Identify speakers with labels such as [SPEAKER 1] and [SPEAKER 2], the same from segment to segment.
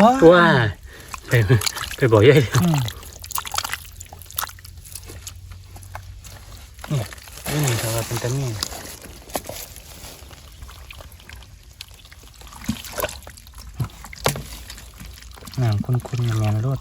[SPEAKER 1] ว้า
[SPEAKER 2] ไปไปบอกยาย
[SPEAKER 1] อืมเนี่ยนี่สำหรับเป็นตะมีน้ำคุ้นๆแมนรถ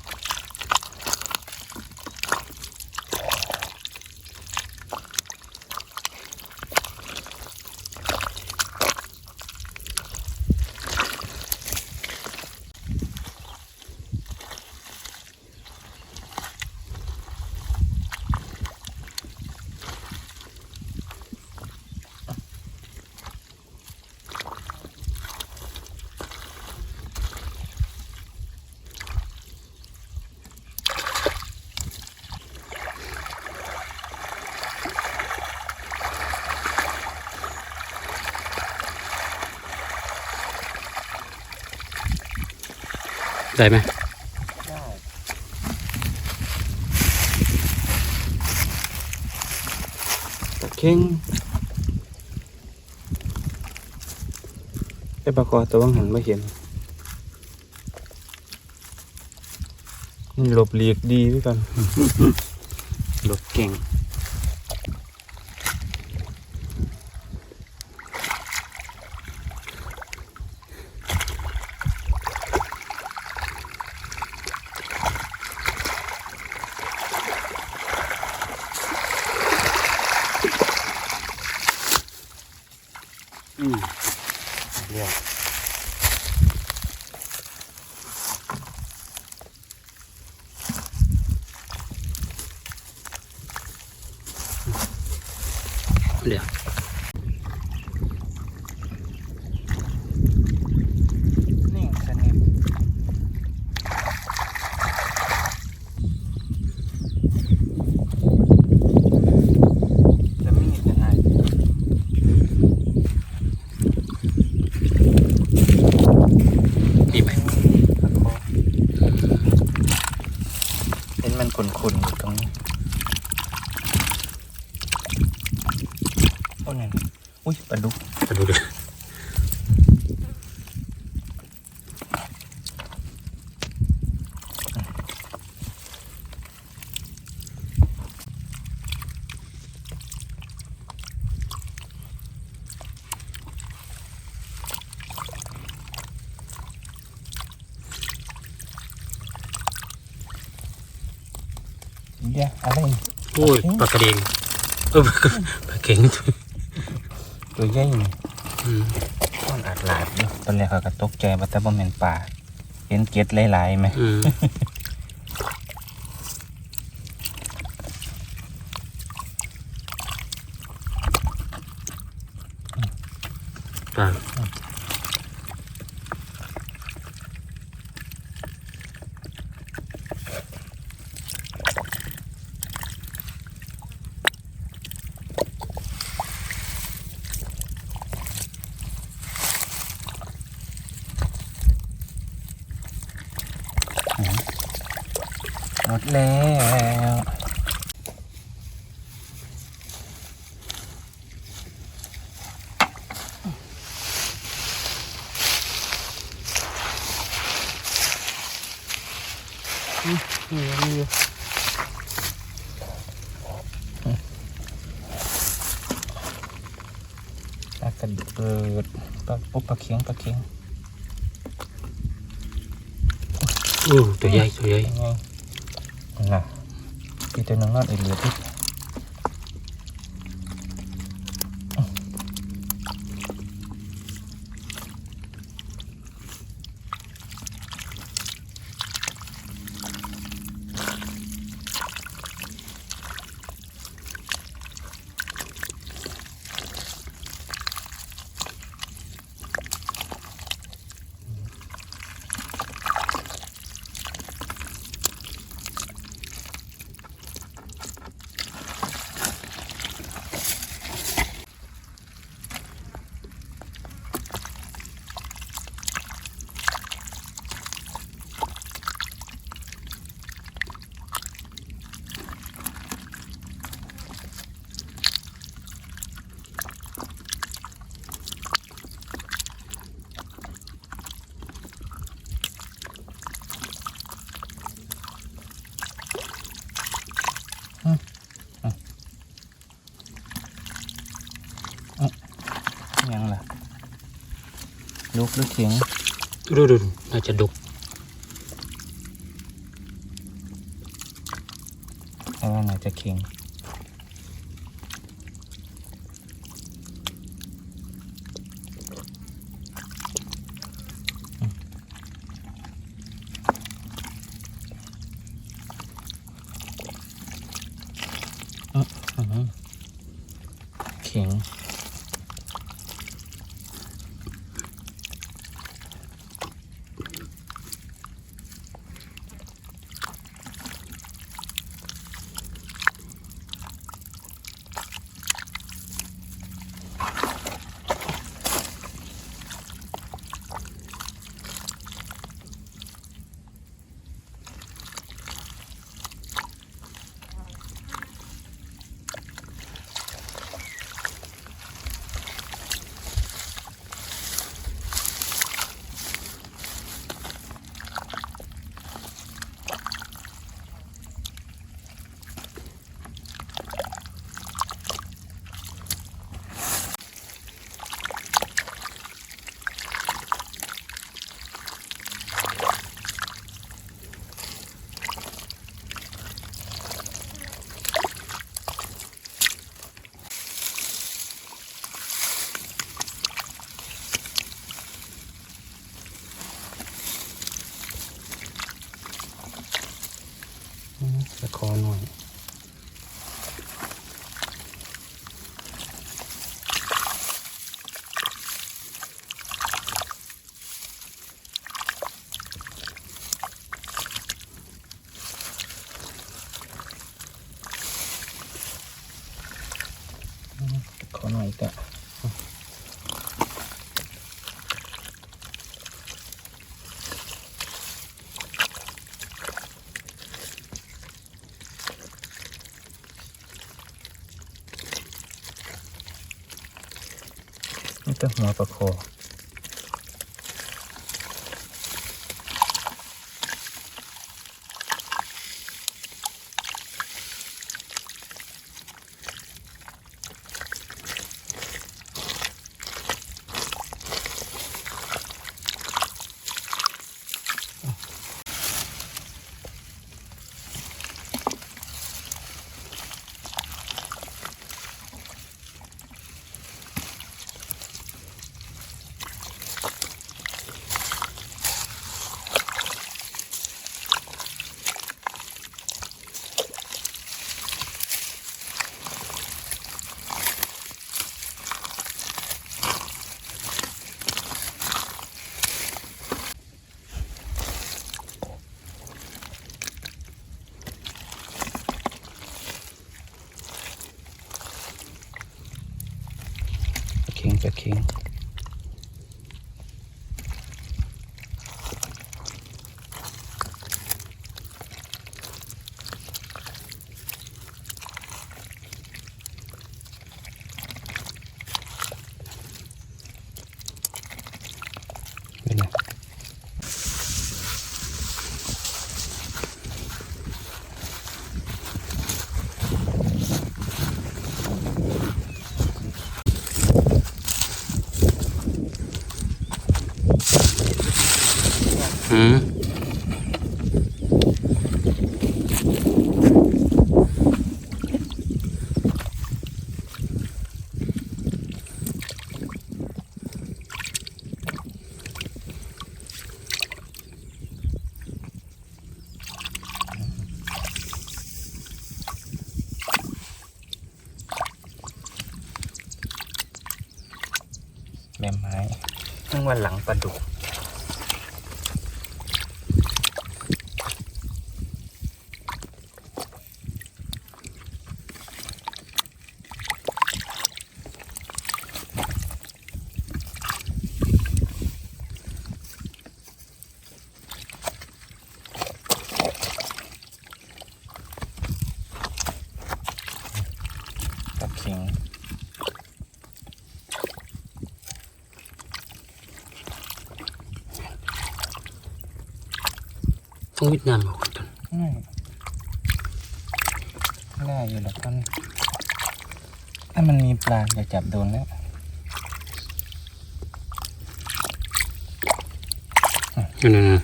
[SPEAKER 2] ได้ไหม
[SPEAKER 1] ได้
[SPEAKER 2] ตะเข่งไปประกอบตัววังหันไม่เห็นนี่หลบเลียกดีด้วยกัน หลบเก่ง อืมเรียกเรียก
[SPEAKER 1] นิ่งสนิทจะมีจะหาย
[SPEAKER 2] มีไหม
[SPEAKER 1] เห็นมันขุนๆอยู่ตรงนี้โอ้นั่นอุ้ยปลาดุก
[SPEAKER 2] มาดูดิ
[SPEAKER 1] เดี๋ยว อะไรนี่
[SPEAKER 2] โอ้ยปลากระเดงเออปลากระปลาเข็ง
[SPEAKER 1] ตัวใหญ่นี่
[SPEAKER 2] อืม
[SPEAKER 1] ต้นอาดหลาดอยู่ตอนแรกเขาก็ตกใจว่าแต่บ่แม่นป่าเห็นเกล็ดหลายๆไหม หมดแล้วนี่นี่นี่ปลากระดิเปิดปลาปุ๊บปลาเคียงปลาเคียง
[SPEAKER 2] โอ้ตัวใหญ่ตัวใหญ่
[SPEAKER 1] ยังไงน่ะ พี่ตัวน้ องนอนอีกเหลือที่ลูกหรือเข็ง
[SPEAKER 3] ดูดูน่าจะดุก
[SPEAKER 1] เพราะว่าน่าจะเข็ง
[SPEAKER 3] นี่
[SPEAKER 1] หัวประคอ ข่ แม่ไม้ทั้งวันหลังปลาดุก ง่า
[SPEAKER 3] ยอ
[SPEAKER 1] ยู่หรอกมันถ้ามันมีปลาจะจับโดนแล้ว
[SPEAKER 2] นั่นน่ะ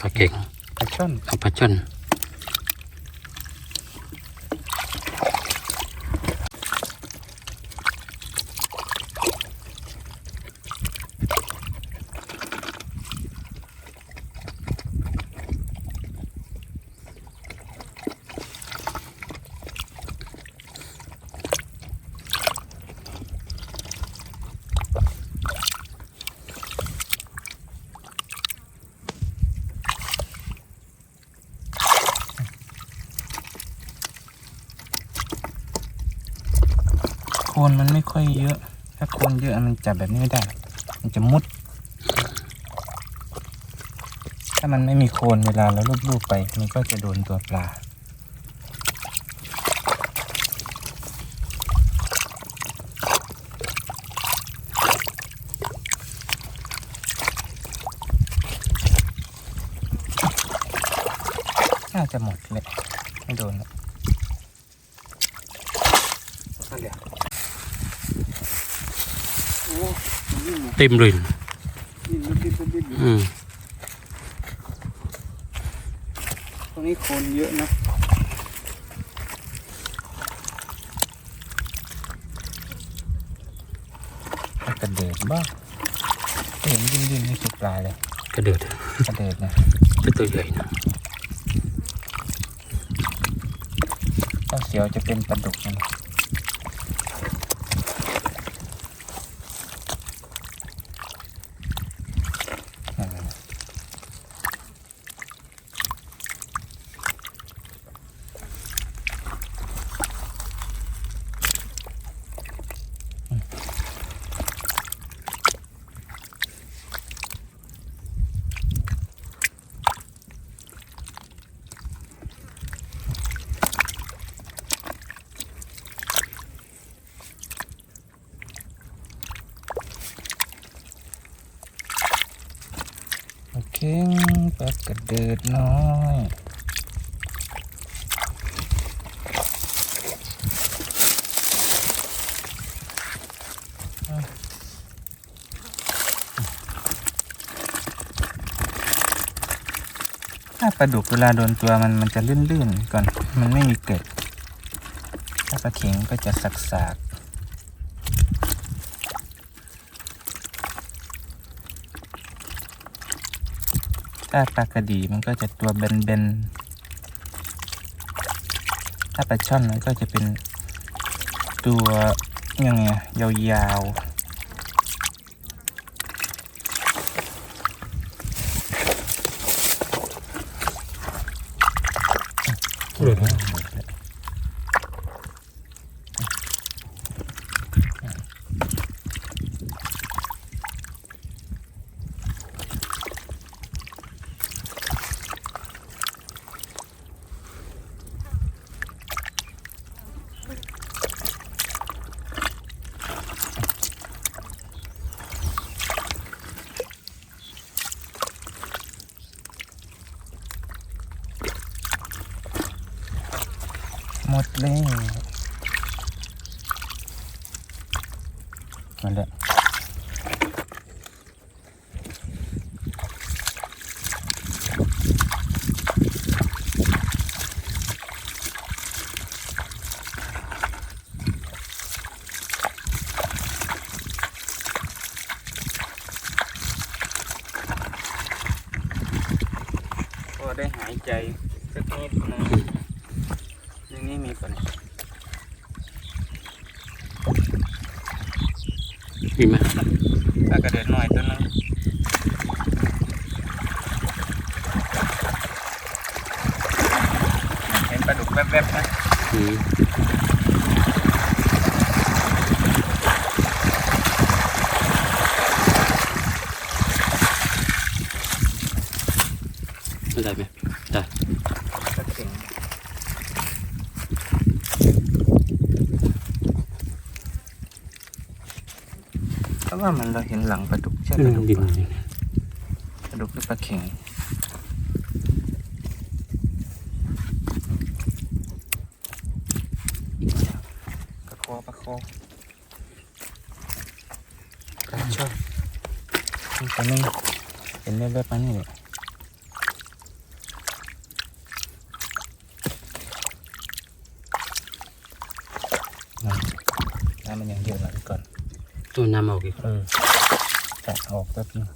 [SPEAKER 2] ปลาเก่ง
[SPEAKER 1] ปลาช่อน
[SPEAKER 2] ปลาช่อน
[SPEAKER 1] คนมันไม่ค่อยเยอะ ถ้าโคนเยอะมันจับแบบนี้ไม่ได้ มันจะมุด ถ้ามันไม่มีโคนเวลาเราลูบๆไป มันก็จะโดนตัวปลา น่าจะหมดเลยไม่โดนแล้วนั่นเดี๋ยวโอ้มันวิ่งไง
[SPEAKER 2] เต็มเลย
[SPEAKER 1] ดิ้นลุกดิ้นลุกดิ้นอยู่
[SPEAKER 2] อืม
[SPEAKER 1] ตรงนี้โคนเยอะนะกระเดิดบ้างไม่เห็นดิ้นดิ้นนี่คือปลาเลย
[SPEAKER 2] กระเดิด
[SPEAKER 1] กระเดิดนะ
[SPEAKER 2] เป็นตัวใหญ่นะ
[SPEAKER 1] เจ้าเสียวจะเป็นปลาดุกนะอ่า โอเคป ลากระเดิดน้อยถ้าปลาดุกเวลาโดนตัวมันมันจะลื่นๆก่อน มันไม่มีเกล็ดถ้าปลาเข็งก็จะสักๆ ถ้าปลากระดีมันก็จะตัวเบนๆ ถ้าปลาช่อนมันก็จะเป็นตัวยังไงยาว
[SPEAKER 2] เดือดนะ
[SPEAKER 1] ๆ หมดเลยนั่นแหละก็ได้หายใจสักนิดนึงในนี้มีก่อน
[SPEAKER 2] มีไหม
[SPEAKER 1] ปลากระเด็นหน่อยตัวนึงเห็นปลาดุกแวบๆนะ
[SPEAKER 2] อืมได้ไหมได้
[SPEAKER 1] ปลาเข็งเพราะ ว่ามันเราเห็นหลังปลาดุกใช่
[SPEAKER 2] อื
[SPEAKER 1] ปลามดุก
[SPEAKER 2] ดิน
[SPEAKER 1] ปะ
[SPEAKER 2] ดิน
[SPEAKER 1] ปลาดุกหรือปลาเข็งปลาคอปลาคอปลาช่อนมันจะไม่เห็นเล็บๆมันนี่แหละนั่นน้ำมันยังเยอะหน่อยก่อน
[SPEAKER 2] ตัวน้ำออกอีก
[SPEAKER 1] เออตัดออกแป๊บนึง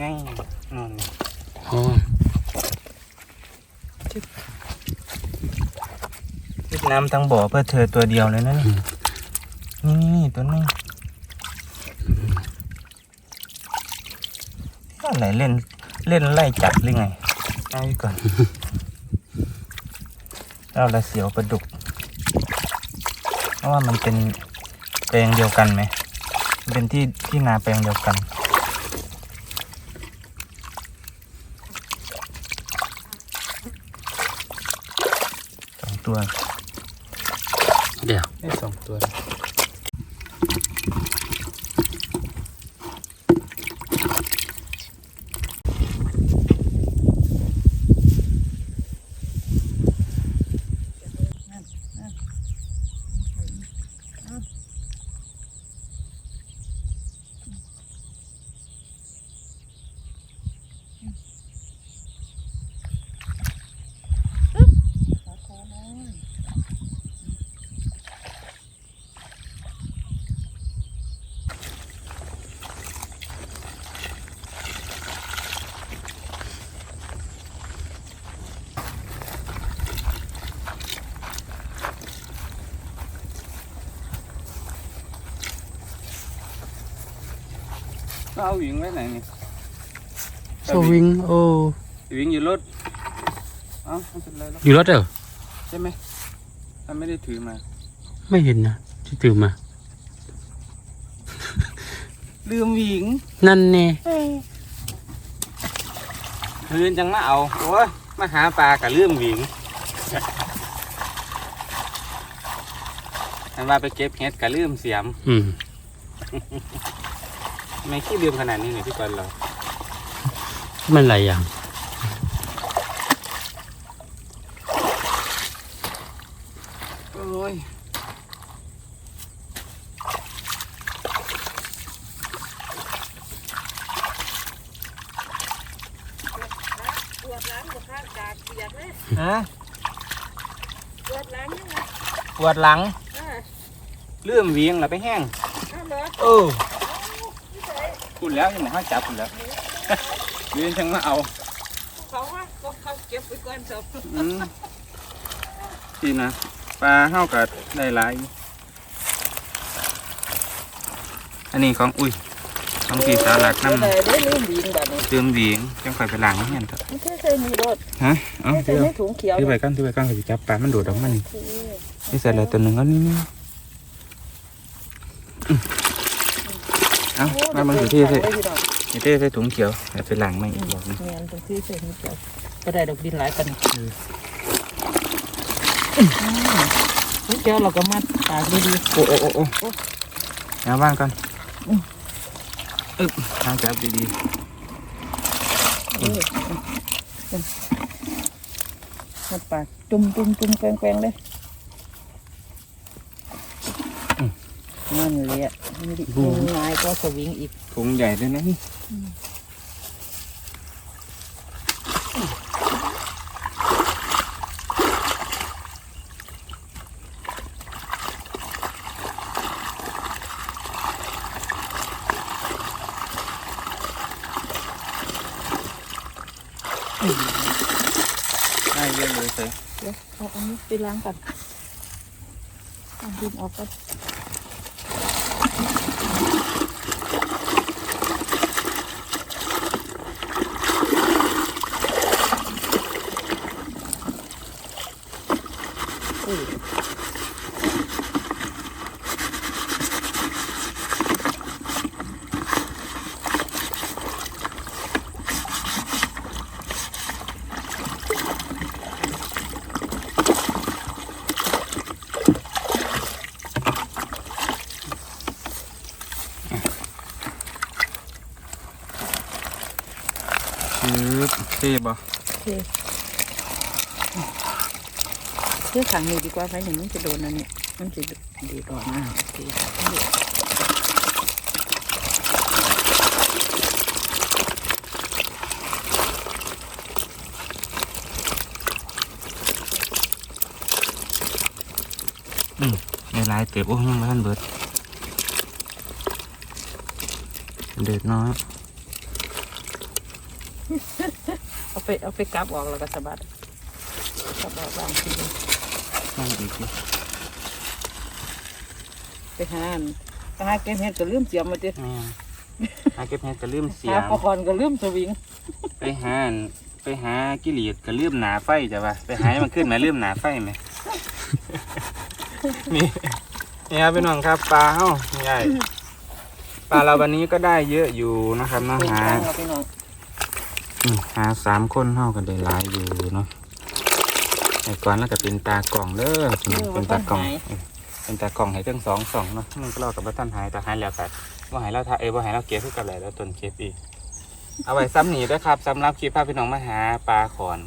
[SPEAKER 1] ไงนอนนี่
[SPEAKER 2] อ๋อ
[SPEAKER 1] เรียกน้ำทั้งบ่อเพื่อเธอตัวเดียวเลยนะนี่นี่นี่นี่ตัวนี้อะไรเล่นเล่นไล่จับหรือไงเอาไว้ก่อนเราละเสียวปลาดุก เพราะว่ามันเป็นแปลงเดียวกันไหมมันเป็นที่ที่นาแปลงเดียวกัน สอง ตัว
[SPEAKER 2] เดี๋ยว
[SPEAKER 1] ได้สองตัว ก็เอาหวิงไว้ไหนนี่
[SPEAKER 2] สวิงโอ้
[SPEAKER 1] หวิงอยู่รถเอ้าไม่เป็นไรหรอก
[SPEAKER 2] อยู่รถเหรอ
[SPEAKER 1] ใช่ไหมถ้าไม่ได้ถือมา
[SPEAKER 2] ไม่เห็นนะที่ตื่นมา
[SPEAKER 1] ลืมหวิง
[SPEAKER 2] นั่นแน่
[SPEAKER 1] คืนจังมาเอาโอ้ยมาหาปลากับลืมหวิงอันว่าไปเก็บเห็ดกับลืมเสียม
[SPEAKER 2] อืม
[SPEAKER 1] ไม่ขี้ลืมขนาดนี้เลยพี่กอนเรา
[SPEAKER 2] มันหลายอย่าง
[SPEAKER 1] โอ้ย
[SPEAKER 4] ปวดหลังกับข้างกากเปียกเลย
[SPEAKER 1] ฮะ
[SPEAKER 4] ปวดหลังยังไง
[SPEAKER 1] ปวดหลัง
[SPEAKER 4] อ่า
[SPEAKER 1] ลืมหวิงแล้วไปแห้ง
[SPEAKER 4] เอาเหรอ
[SPEAKER 1] เออ
[SPEAKER 4] พี่ใส่
[SPEAKER 1] คุณแล้วยังหมอจับคุณแล้วยืนจังมาเอา
[SPEAKER 4] เขาว่าก็เขาเก็บไปก่อนจบ
[SPEAKER 1] อืมดีนะปลาเข้ากับได้หลายอยู่อันนี้ของอุ้ยของพี่สาวหลักน้ำ
[SPEAKER 4] ได้ได้ลืมบินแบบนี้
[SPEAKER 1] เติมหวีงจังค่อยไปล้างให้เห็นเถอะ
[SPEAKER 4] ไม่ใช่ใส่มีรถ
[SPEAKER 1] ฮะเอ้า
[SPEAKER 4] ไม่ใส่
[SPEAKER 1] เดี๋ยว
[SPEAKER 4] ในถุงเขียว
[SPEAKER 1] ที่ไปกันที่ไปกันก็จะจับปลามันโดดออกมานี่
[SPEAKER 4] คือ
[SPEAKER 1] นี่ใส่อะไรตัวหนึ่งก็นี่นี่อืม เอ้ามามันอยู่ที่ใส่อยู่ที่ใส่ถุงเขียวเอาไปล้างไม่อีกบอกนึง
[SPEAKER 4] เงียนตรงที่ใส่มีเขียวก็ได้ดอกดินหลายกันถุงเขียวเราก็มัดปากดี
[SPEAKER 1] โอ้โอ้โอ้โอ้เอาว่างก่อนอึ๊บทางจับดี
[SPEAKER 4] ๆเออมัดปากจุ่มจุ่มจุ่มแกงแกงเลย นั่นเลยอะมันดิมันลายก็สวิงอีก
[SPEAKER 1] ถุงใหญ่ด้วยนะนี่ได้เยอะเลยเสย
[SPEAKER 4] เดี๋ยวเอาอันนี้ไปล้างก่อนเอาดินออกก่อน
[SPEAKER 1] ชืบเทบ่
[SPEAKER 4] เค เชื่อขังอยู่ดีกว่าไหมหนึ่งมันจะโดนอันนี้มันจะดีกว่านะโอเค
[SPEAKER 1] ในลายเก็บโอ้ยังไม่ทันเบิดเด็ดน้อย
[SPEAKER 4] เอาไปเอาไปกลับออกแล้วก็สะบัดกลับออกบางที
[SPEAKER 1] นั่งอีกที
[SPEAKER 4] ไปหาอันไปหาเก็บเห็ดก็ลืมเสียมมาดิ
[SPEAKER 1] แม่งหาเก็บเห็ดก็ลืมเสีย
[SPEAKER 4] หางปลาคอนก็ลืมสวิง
[SPEAKER 1] ไปหาอันไปหากิเลสก็ลืมหนาไฟจ้ะวะไปหาให้มันขึ้นมาลืมหนาไฟไหม นี่นี่ครับพี่น้องครับปลาเฮ้าใหญ่ปลาเราวันนี้ก็ได้เยอะอยู่นะครับเนาะ
[SPEAKER 4] เป็น
[SPEAKER 1] หา
[SPEAKER 4] ทางเราไปหน่อย
[SPEAKER 1] อืมหาสามคนเท่ากันได้หลายอยู่เนาะ ไอ้ก่อนแล้วก็เป็นตากล่องเด้อเป็นตากล่องเออเป็นตากล่องให้เทั้งสองสองเนาะมันก็เล่ากับว่าท่านหายแต่หายแล้วกันว่าหายแล้วถ้าเอ้ยว่าหายแล้วเก็บคือกับไหลแล้วต้นเก็บอีก เอาไว้ซ้ำหนีด้วยครับสำหรับคลิปพาพี่น้องมาหาปลาขอน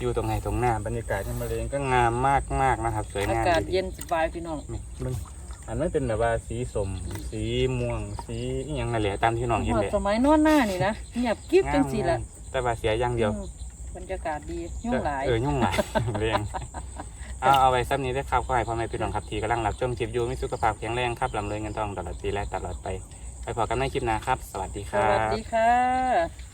[SPEAKER 1] อยู่ตรงไหนตรงหน้าบรรยากาศที่มาเลงก็งามมากมากๆนะครับสวยาม
[SPEAKER 4] อางกาศ
[SPEAKER 1] ดี
[SPEAKER 4] เย็นสบายพี่น้อง
[SPEAKER 1] นี่เบิ่งอันนั้นเป็นแบบว่าสีสม สีม่วง สีอหยังนั่นแหละตามที่น้องเห็น
[SPEAKER 4] หอด
[SPEAKER 1] เลย
[SPEAKER 4] สมัยนอนหน้านี่นะเงียบกิ๊บจังสิละ
[SPEAKER 1] งามๆแต่ว่าเสียอย่างเดียว
[SPEAKER 4] อืม บรรยากาศดียุ่งหลาย
[SPEAKER 1] เออยุ่งหลายเรียงเอาเอาไว้ซ้ำนี้ด้วยครับขอให้พ่อแม่พี่น้องครับที่กำลังรับชมคลิปอยู่มีสุขภาพแข็งแรงครับลำเลยเงินทองตลอดปีและตลอดไป ไปพอกันในคลิปหน้าครับ สวัสดีค
[SPEAKER 4] ส
[SPEAKER 1] รั
[SPEAKER 4] วัส
[SPEAKER 1] บ
[SPEAKER 4] ดีค่ะ